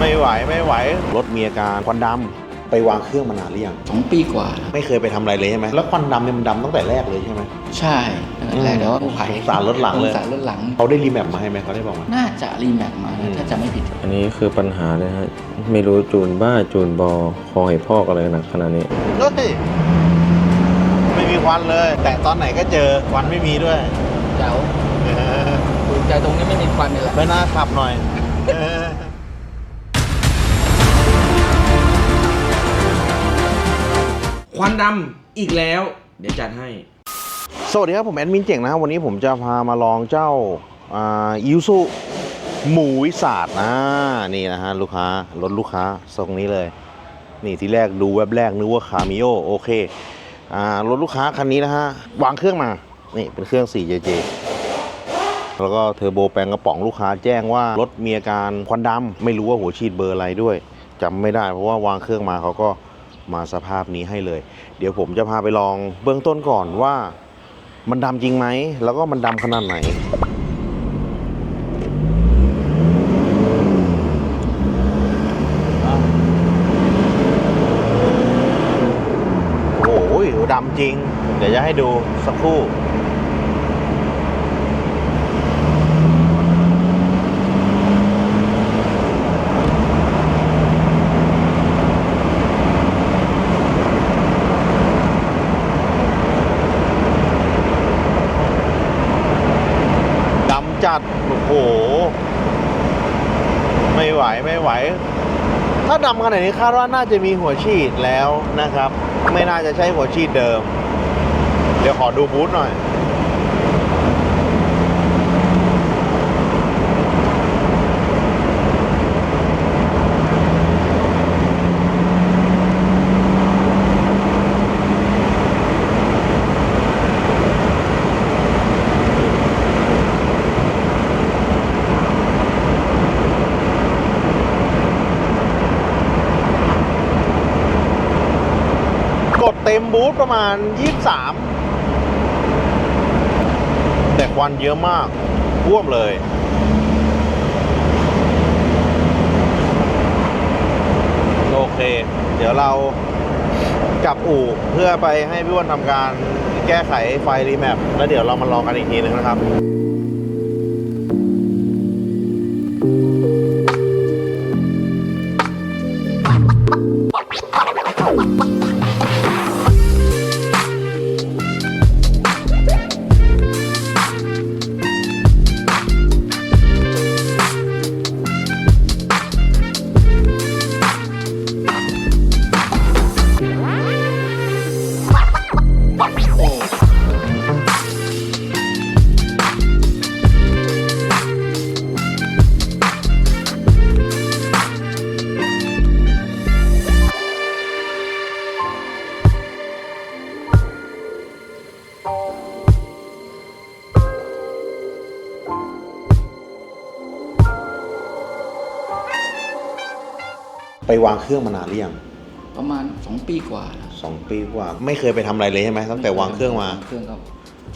ไม่ไหวไม่ไหว รถมีอาการควันดำไปวางเครื่องมานานหรือยังสองปีกว่าแล้วไม่เคยไปทำอะไรเลยใช่ไหมแล้วควันดำเนี่ยมันดำตั้งแต่แรกเลยใช่ไหม ใช่ตั้งแต่แรกแต่ว่าผู้ภัยสงสารรถหลังเลย สงสารรถหลัง เขาได้รีแมปมาให้ไหมเขาได้บอกมาน่าจะรีแมปมาอืนะม ถ้าจะไม่ผิด อันนี้คือปัญหาเลยฮะ ไม่รู้จูนบ้าจูนบอ คอให้พอกอะไรหนักขนาดนี้ เฮ้ยไม่มีควันเลย แต่ตอนไหนก็เจอควันไม่มีด้วยเจ้าถูกใจตรงนี้ไม่มีควันเลยแหละ ไม่น่าขับหน่อย ควันดำอีกแล้ว เดี๋ยวจัดให้ สวัสดีครับ ผมแอดมินเจ๋งนะครับวันนี้ผมจะพามาลองเจ้าอิวซุหมูวิสาดนะนี่นะฮะลูกค้ารถลูกค้าทรงนี้เลย นี่ที่แรกดูแวบแรกนึกว่าคามิโอโอเคอ่ารถลูกค้าคันนี้นะฮะวางเครื่องมานี่เป็นเครื่อง 4JJ แล้วก็เทอร์โบแปลงกระป๋องลูกค้าแจ้งว่ารถมีอาการควันดำไม่รู้ว่าหัวฉีดเบอร์อะไรด้วยจำไม่ได้เพราะว่าวางเครื่องมาเขาก็ มาสภาพนี้ให้เลย เดี๋ยวผมจะพาไปลองเบื้องต้นก่อนว่ามันดำจริงไหม แล้วก็มันดำขนาดไหนโอ้โหดำจริง เดี๋ยวจะให้ดูสักครู่ ดำจัด โอ้โห ไม่ไหวไม่ไหว ถ้าดำขนาดนี้คาดว่าน่าจะมีหัวฉีดแล้วนะครับ ไม่น่าจะใช่หัวฉีดเดิม เดี๋ยวขอดูบูธหน่อย บูธประมาณ 23 แต่ควันเยอะมากท่วมเลย โอเค เดี๋ยวเรากลับอู่เพื่อไปให้พี่วันทำการแก้ไขไฟรีแมปแล้วเดี๋ยวเรามาลองกันอีกทีนึงนะครับ ไปวางเครื่องมานานหรือยังประมาณสองปีกว่าแล้วสองปีกว่า ไม่เคยไปทำอะไรเลยใช่ไหมตั้งแต่วางเครื่องมา เครื่องก็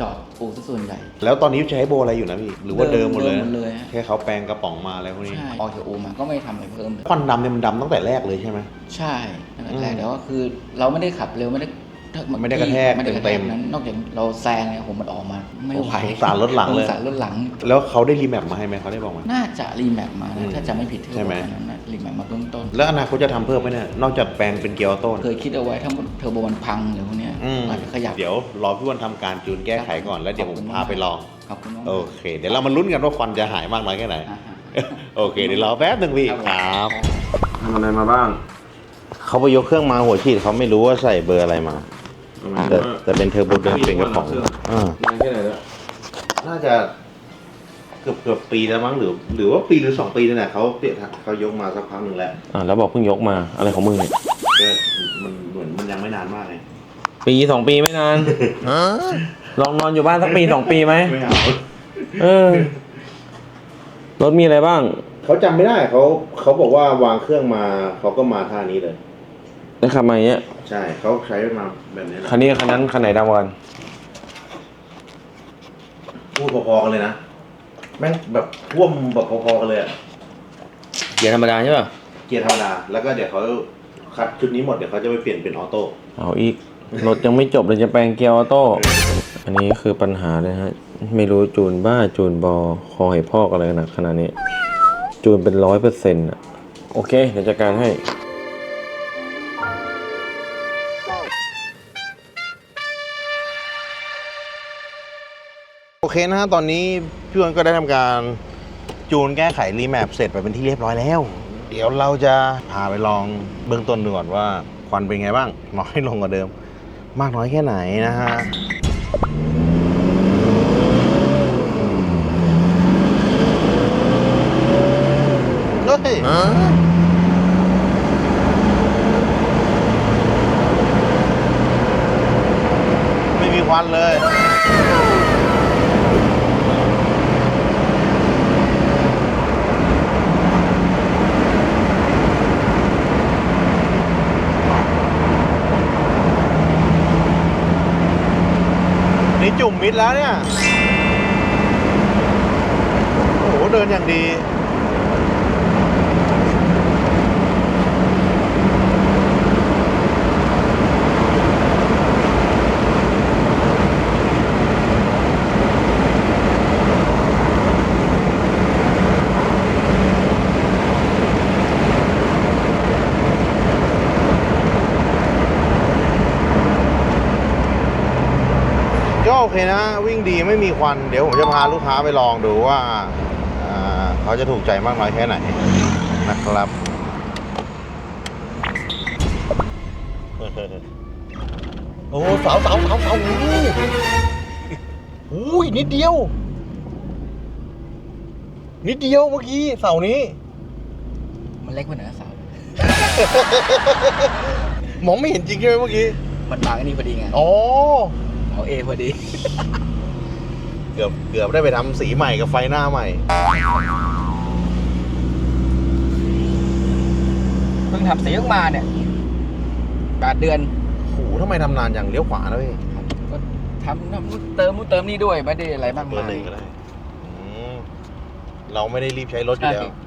จอดปูซะส่วนใหญ่ แล้วตอนนี้ใช้โบอะไรอยู่นะพี่ หรือว่าเดิมหมดเลย เดิมหมดเลยฮะ แค่เขาแปลงกระป๋องมาอะไรพวกนี้ใช่ออกจากอูมาก็ไม่ทำอะไรเพิ่มเลย ควันดำเนี่ยมันดำตั้งแต่แรกเลยใช่ไหม ใช่ตั้งแต่แรกอืม แต่ว่าคือเราไม่ได้ขับเร็วไม่ได้ ถ้าไม่ได้กระแทกไม่ได้กระแทเต็กมๆ นั้นนอกจากเราแซงเนี่ยผมมันออกมา ไม่ไหวสงสารรถหลังเลย สงสารรถหลัง แล้วเขาได้รีแมปมาให้ไหมเขาได้บอกมาน่าจะรีแมปมาอืนะมถ้าจะไม่ผิดใช่ไหมเทอร์โบนั้นนะรีแมปมาเบื้องต้น แล้วอนาคตจะทำเพิ่มไหมเนี่ยนอกจากแปลงเป็นเกียร์ออโต้เคยคิดเอาไว้ถ้าเทอร์โบมันพังหรือพวกเนี้ยอืมอาจจะขยับเดี๋ยวรอพี่วันทำการจูนแก้ไขก่อนแล้วเดี๋ยวผมพาไปลอง ขอบคุณมากโอเค เดี๋ยวเรามาลุ้นกันว่าควันจะหายมากน้อยแค่ไหน อ่าฮะ โอเค เดี๋ยวรอแป๊บหนึ่งพี่ครับครับทำอะไรมาบ้าง เขาไปยกเครื่องมาหัวฉีดเขาไม่รู้ว่าใส่เบอร์อะไรมา แต่แต่เป็นเทอร์โบเดิมเป็นกระป๋องอ่านานแค่ไหนแล้วน่าจะเกือบเกือบปีแล้วมั้งหรือ หรือว่าปีหรือสองปีนี่แหละเขาเปลี่ยนเขายกมาสักพักหนึ่งแล้วอ่าแล้วบอกเพิ่งยกมาอะไรของมึงเนี่ยก็มันเหมือนมันยังไม่นานมากไงปีสองปีไม่นานลองนอนอยู่บ้านสักปีสองปีไหมไม่เอาเออรถมีอะไรบ้างเขาจำไม่ได้เขาเขาบอกว่าวางเครื่องมาเขาก็มาท่านี้เลยได้ขับมาอย่างเงี้ย ใช่เขาใช้มาแบบนี้แหละคันนี้คันนั้นคันไหนดำกว่ากันพูดพอๆกันเลยนะแม่งแบบท่วมแบบพอๆกันเลยอะเกียร์ธรรมดาใช่ป่ะใกียร์ธรรมดาแล้วก็เดี๋ยวเขาคัดชุดนี้หมดเดี๋ยวเขาจะไปเปลี่ยนเป็นออโต้เอาอีกรถยังไม่จบเลยจะแปลงเกียร์ออโต้อันนี้คือปัญหาเลยฮะ ไม่รู้จูนบ้าจูนบอคอให้พอกอะไรหนักขนาดนี้ จูนเป็นร้อยเปอร์เซ็นต์อะโอเค เดี๋ยวจัดการให้ โอเคนะฮะตอนนี้พี่อ้วนก็ได้ทำการจูนแก้ไขรีแมปเสร็จไปเป็นที่เรียบร้อยแล้ว เดี๋ยวเราจะพาไปลองเบื้องต้นดูก่อนว่าควันเป็นไงบ้างน้อยลงกว่าเดิม มากน้อยแค่ไหนนะฮะ เฮ้ยไม่มีควั นเลย นี่จุ่มมิดแล้วเนี่ย โอ้โห เดินอย่างดี เคนะ วิ่งดีไม่มีควัน เดี๋ยวผมจะพาลูกค้าไปลองดูว่าอ่าเขาจะถูกใจมากน้อยแค่ไหนนะครับโอ้เสาเสาเสาเสาโอ้โหอุ้ยนิดเดียว นิดเดียวเมื่อกี้เสานี้ มันเล็กกว่าเหนือเสาวมองไม่เห็นจริงใช่ไหมเมื่อกี้ มันบางอันนี้พอดีไง อ๋อ เอาเอพอดี เกือบเกือบได้ไปทำสีใหม่กับไฟหน้าใหม่เพิ่งทำสีออกมาเนี่ยแปดเดือนโหทำไมทำนานอย่างเลี้ยวขวานะพี่ก็ทำทำนู่นเติมนู่นเติมนี่ด้วยไม่ได้อะไรมากเบอมาร์หนึ่ยงก็ได้อืมเราไม่ได้รีบใช้รถอยู่แล้ว ใช่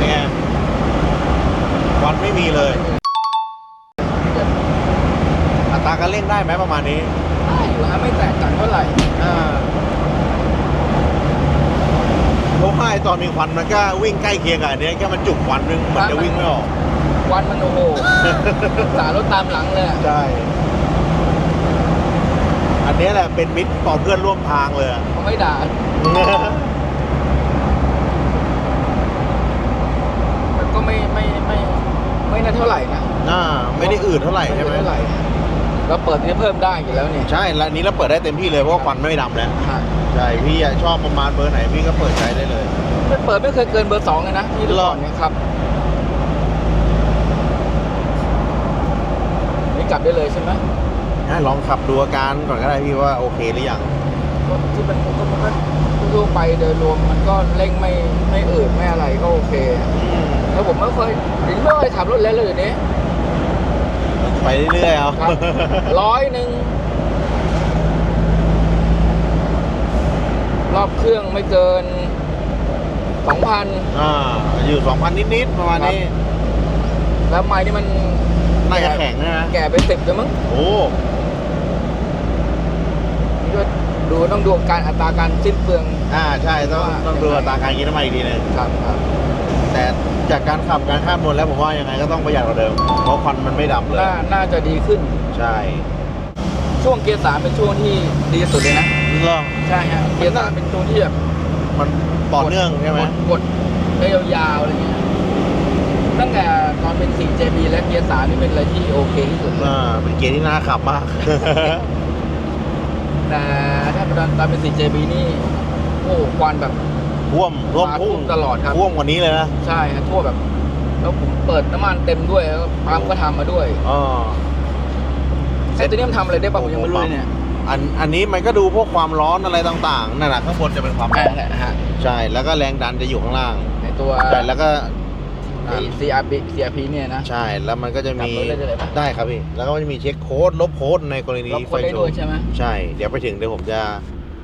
นี่ไงควันไม่มีเลย อัตราการเร่งได้ไห มประมาณนี้ได้อยู่ฮะไม่แตกต่างเท่าไหร่อ่าเพราะว่าไอ้ตอนมีควันมันก็วิ่งใกล้เคียงกับอันเนี้ยแค่มันจุกควันนึงมันจะวิ่งไม่ออกวันมันโอ้โห สารถตามหลังเลยอะใช่ อันเนี้ยแหละเป็นมิตรต่อเพื่อนร่วมทางเลยอะ เขาไม่ด่ามันก็ไม่ไม่ไม่ไม่น่าเท่าไหร่นะอ่าไม่ได้อืดเท่าไหร่ใช่ไหม เท่าไหร่ เราเปิดนี้เพิ่มได้อยู่แล้วนี่ใช่แล้วอันนี้เราเปิดได้เต็มที่เลยเพราะว่าควันไม่ดำแล้วฮะใช่พี่อะชอบประมาณเบอร์ไหนพี่ก็เปิดใช้ได้เลย ไม่เปิดไม่เคยเกินเบอร์สองเลยนะที่หรอก่อนเนี่ยครับนี่กลับได้เลยใช่ไหมให้ลองขับดูอาการก่อนก็ได้พี่ว่าโอเคหรือยังก็ที่มันก็มันก็ทั่วๆไปโดยรวมมันก็เร่งไม่ไม่อืดไม่อะไรก็โอเค แล้วผมไม่เคยถึงไม่เคยขับรถเล่นเลยเดี๋ยวนี้ ไปเรื่อยๆเอาครับร้อยหนึ่งรอบเครื่องไม่เกินสองพัน อ่าอยู่สองพันนิดๆประมาณนี้ แล้วไม้นี่มันน่าจะแข็งนะ แก่ไปสิบแล้วมั้งโอ้นี่ก็ดูต้องดูการอัตราการสิ้นเปลือง อ่าใช่ต้องว่าต้องดูอัตราการกินน้ำมันอีกทีหนึง ครับครับ แต่จากการขับการข้ามนวลแล้วผมว่ายังไงก็ต้องประหยัดกว่าเดิม เพราะควันมันไม่ดำเลย น่าน่าจะดีขึ้น ใช่ช่วงเกียร์สามเป็นช่วงที่ดีสุดเลยนะเหรอใช่ฮะเกียร์สามเป็นช่วงที่แบบมันต่อเนื่องใช่ไหมกดกดได้ยาวๆอะไรเงี้ยตั้งแต่ตอนเป็น 4JB และเกียร์สามนี่เป็นอะไรที่โอเคที่สุดเลยอ่าเป็นเกียร์ที่น่าขับมาก แต่ถ้าตอนตอนเป็น 4JB นี่โอ้ควันแบบ ท่วมท่วมมาพุ่งตลอดครับท่วมกว่านี้เลยนะใช่ฮะทั่วแบบ แล้วผมเปิดน้ำมันเต็มด้วยแล้วปั๊มก็ทำมาด้วยอ๋อไอ้ตัวนี้มันทำอะไรได้บ้างผมยังไม่รู้เลยเนี่ยอันอันนี้มันก็ดูพวกความร้อนอะไรต่างๆนั่นแหละข้างบนจะเป็นความร้อ่าอนแหละฮะใช่แล้วก็แรงดันจะอยู่ข้างล่างในตัวใช่แล้วก็อ่า CRP CRP เนี่ยนะ ใช่แล้วมันก็จะมีกลับรถได้เลยปะได้ครับพี่ แล้วก็มันจะมีเช็คโค้ดลบโค้ดในกรณีล็อกไฟคนได้โชด้วยว์ใช่ไหมใช่ เดี๋ยวไปถึงเดี๋ยวผมจะ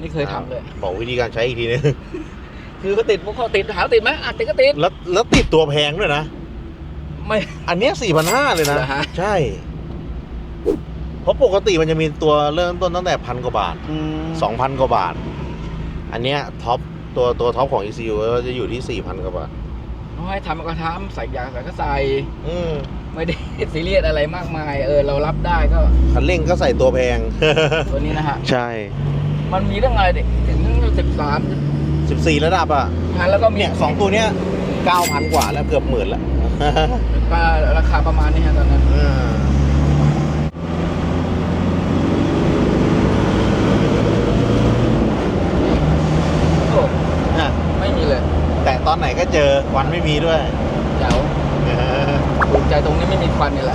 นี่เคยทำเลย บอกวิธีการใช้อีกทีนึง คือเขาติดพวกเขาติดหาติดไหมอะติดก็ติด แล้วแล้วติดตัวแพงด้วยนะ ไม่ อันเนี้สี่พันห้าเลยนะ เหรอฮะ ใช่ เพราะปกติมันจะมีตัวเริ่มต้นตั้งแต่พันกว่าบาทสองพันกว่าบาท อันเนี้ยท็อปตัวตัวท็อปของ ECU ก็จะอยู่ที่สี่พันกว่าบาท น้อยทำก็ทำใส่ยางใส่ก็ใส่อืมไม่ได้ ซีเรียสอะไรมากมาย เออเรารับได้ก็คันเร่งก็ใส่ตัวแพง ตัวนี้นะฮะ ใช่ มันมีเรื่องอะไรเด็กถึงสิบสาม สิบสี่ระดับอะพันแล้วก็มีเนี่ยสองตัวเนี้ยเก้าพันกว่าแล้วเกือบหมื่นแล้วก็ราคาประมาณนี้ฮะตอนนั้นอ่าโอ้อะไม่มีเลยแต่ตอนไหนก็เจอควันไม่มีด้วยเดี๋ยวภูมิใจตรงนี้ไม่มีควันนี่แหละ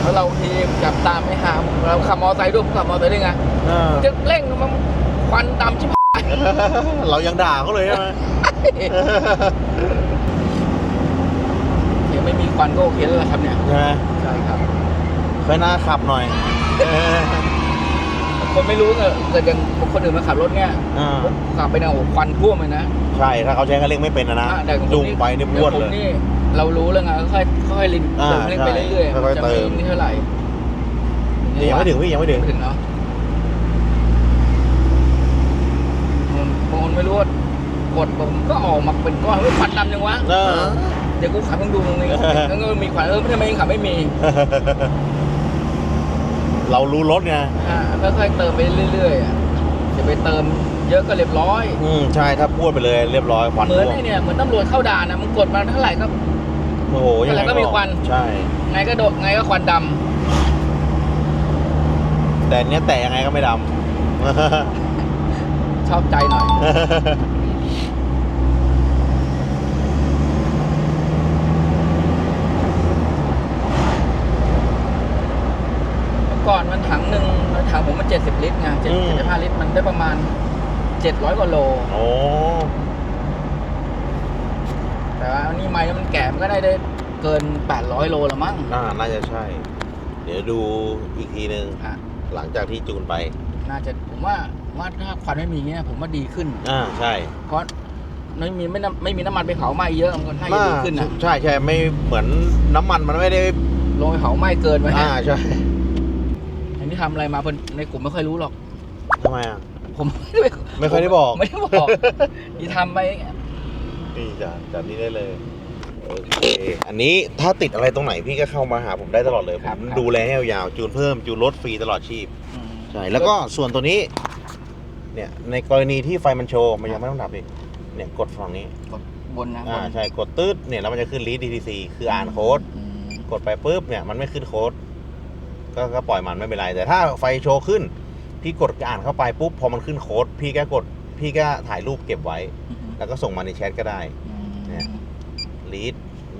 แล้วเราทีจับตามไม่หาเราขับมอเตอร์ไซค์ด้วยผมขับมอเตอร์ไซค์ด้วยไงจะเร่งมันควันดำชิบหาย เรายังด่าเขาเลยใช่ไหมเดี๋ยวไม่มีควันก็โอเคแล้วล่ะครับเนี่ย ใช่ไหมใช่ครับค่อยหน้าขับหน่อย คนไม่รู้เกิดเกิดอย่างคนอื่นมาขับรถเนี่ยอ่า ขับไปเนี่ยโอ้โหควันท่วมเลยนะใช่ ถ้าเขาใช้คันเร่งไม่เป็นนะนะอะแต่ของผมจุงไปนี่บ้วนดี๋เลผมย นี่เรารู้แล้วไงค่อยค่อยๆลินอ่าเติมเล่นไปใช่เรื่อยๆค่อยๆจะเติม ไม่เท่าไหร่นี่ยังไม่ถึงพี่ยังไม่ถึง ไม่ถึงเนาะผมผม ไม่รู้ว่ากดผมก็ออกมาเป็นก้อนว่าควันดำยังวะเออ เดี๋ยวกูขับต้องดูตรงนี้แล้วก็มีควันเออไม่ทำไมยังขับไม่มีเรารู้รถไงอ่าค่อยๆเติมไปเรื่อยๆอะจะไปเติมเยอะก็เรียบร้อย อืมใช่ถ้าพูดไปเลยเรียบร้อยควันเหมือนท่วมไอ้เนี่ยเหมือนตำรวจเข้าด่านนะมึงกดมาเท่าไหร่ก็ โอ้โหยังไงอะไรก็มีควัน ใช่ ไงก็โดดไงก็ควันดแต่อันเนี้ยแต่ยังไงก็ไม่ดำ ชอบใจหน่อยำเมื่อก่อนมันถังหนึ่งถังผมมันเจ็ดสิบลิตรไงเจ็ดสิบห้าลิตรมันได้ประมาณเจ็ดร้อยกว่าโล โอ้แต่ว่าอันนี้ไม้มันแก่มันก็ได้ได้เกินแปดร้อยโลละมั้งน่าน่าจะใช่ เดี๋ยวดูอีกทีนึงอะหลังจากที่จูนไป น่าจะผมว่า ว่าถ้าควันไม่มีเงี้ยผมว่าดีขึ้น อ่าใช่เพราะไม่มีไม่น้ำไม่มีน้ำมันไปเผาไหม้เยอะมันก็น่าจะดีขึ้นนะใช่ใช่ไม่เหมือนน้ำมันมันไม่ได้ลงไปเผาไหม้เกินไปอ่าฮะใช่อันนี้ทำอะไรมาเพิ่นในกลุ่มไม่ค่อยรู้หรอกทำไมอะผมไม่ได้ไม่ค่อยได้บอกไม่ได้บอกที่ทำไปนี่จ้ะจัดนี้ได้เลยโอเคอันนี้ถ้าติดอะไรตรงไหนพี่ก็เข้ามาหาผมได้ตลอดเลยผมดูแลให้ยาวๆจูนเพิ่มจูนลดฟรีตลอดชีพอืมใช่แล้วก็ส่วนตัวนี้ เนี่ย ในกรณีที่ไฟมันโชว์มันยังไม่ต้องดับอีกเนี่ยกดฝั่งนี้กดบนนะอ่าบนใช่กดตืดเนี่ยแล้วมันจะขึ้น read DTC คืออ่านโค้ด อืมกดไปปุ๊บเนี่ยมันไม่ขึ้นโค้ดก็ก็ปล่อยมันไม่เป็นไร แต่ถ้าไฟโชว์ขึ้น พี่กดอ่านเข้าไปปุ๊บพอมันขึ้นโค้ด พี่ก็กดพี่ก็ถ่ายรูปเก็บไว้ อืมแล้วก็ส่งมาในแชทก็ได้ เนี่ย รีด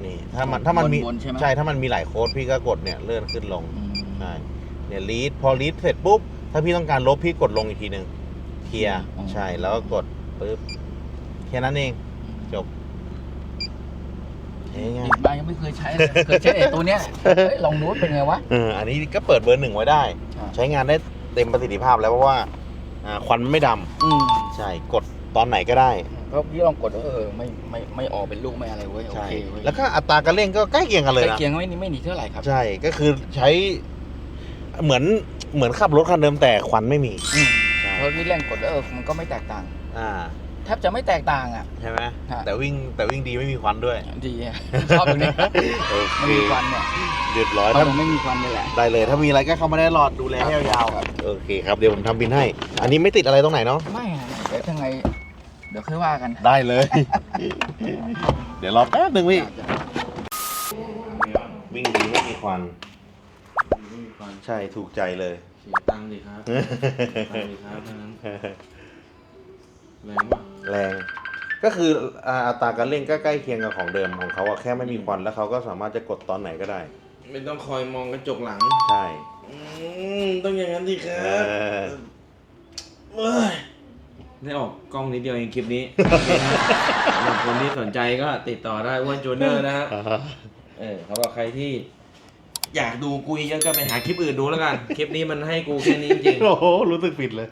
นี่ถ้ามันบนถ้ามันมีบนใช่ไหมถ้ามันมีหลายโค้ดพี่ก็กดเนี่ยเลื่อนขึ้นลงอืมใช่เนี่ยรีดพอรีดเสร็จปุ๊บถ้าพี่ต้องการลบพี่กดลงอีกทีหนึ่ง เคลียร์อ๋อ ใช่แล้วก็กดปุ๊บแค่นั้นเอง จบเฮ้ยง่ายติดมายังไม่เคยใช้เลย เคยใช้ไอ้ตัวเนี้ยเฮ้ยลองดูว่าเป็นไงวะ เอออันนี้ก็เปิดเบอร์หนึ่งไว้ได้อ่าใช้งานได้เต็มประสิทธิภาพแล้วเพราะว่าอ่าควันมันไม่ดำอืมใช่กดตอนไหนก็ได้เพราะพี่ลองกดเออไม่ไม่ไม่ออกเป็นลูกไม่อะไรเว้ยโอใช่เคเว้ยแล้วก็อัตราการเร่งก็ใกล้เคียงกันเลยใกล้นะเคียงไม่หนีไม่หนีเท่าไหร่ครับใช่ก็คือใช้เหมือนเหมือนขับรถคันเดิมแต่ควันไม่มี อืมใช่ เพราะพี่เร่งกดแล้วเออมันก็ไม่แตกต่าง อ่าแทบจะไม่แตกต่างอะ ใช่ไหมฮะ แต่วิ่งแต่วิ่งดีไม่มีควันด้วยดีอะชอบตรงนี้โอเคไม่มีควันเนี่ยเรียบร้อยเพราะถ้าผมไม่มีควันเลยแหละ ได้เลยถ้ามีอะไรก็เข้ามาได้หลอดดูแลให้ยาวๆครับโอเคครับเดี๋ยวผมทำบินให้ อันนี้ไม่ติดอะไรตรงไหนเนาะไม่อะเดี๋ยวยังไง เดี๋ยวค่อยว่ากันได้เลย เดี๋ยวรอแป๊บหนึ่งพี่วิ่งดีไม่มีควันไม่มีควันใช่ถูกใจเลย เสียตังค์ดิครับตังค์ดิครับเท่านั้นแรงปะแรง ก็คืออ่าอัตราการเร่งก็ใกล้เคียงกับของเดิมของเขาอะแค่ไม่มีควันแล้วเขาก็สามารถจะกดตอนไหนก็ได้ ไม่ต้องคอยมองกระจกหลัง ใช่ อืมมต้องอย่างนั้นสิคเอรับอเอ้ยได้ออกกล้องนิดเดียวเองคลิปนี้สำหรับคนที่สนใจก็ติดต่อได้อ้วนจูเนอร์นะฮะ เออเขาบอกใครที่ อยากดูกูเยอะก็ไปหาคลิปอื่นดูแล้วกัน คลิปนี้มันให้กูแค่นี้จริง โอ้โห รู้สึกผิดเลย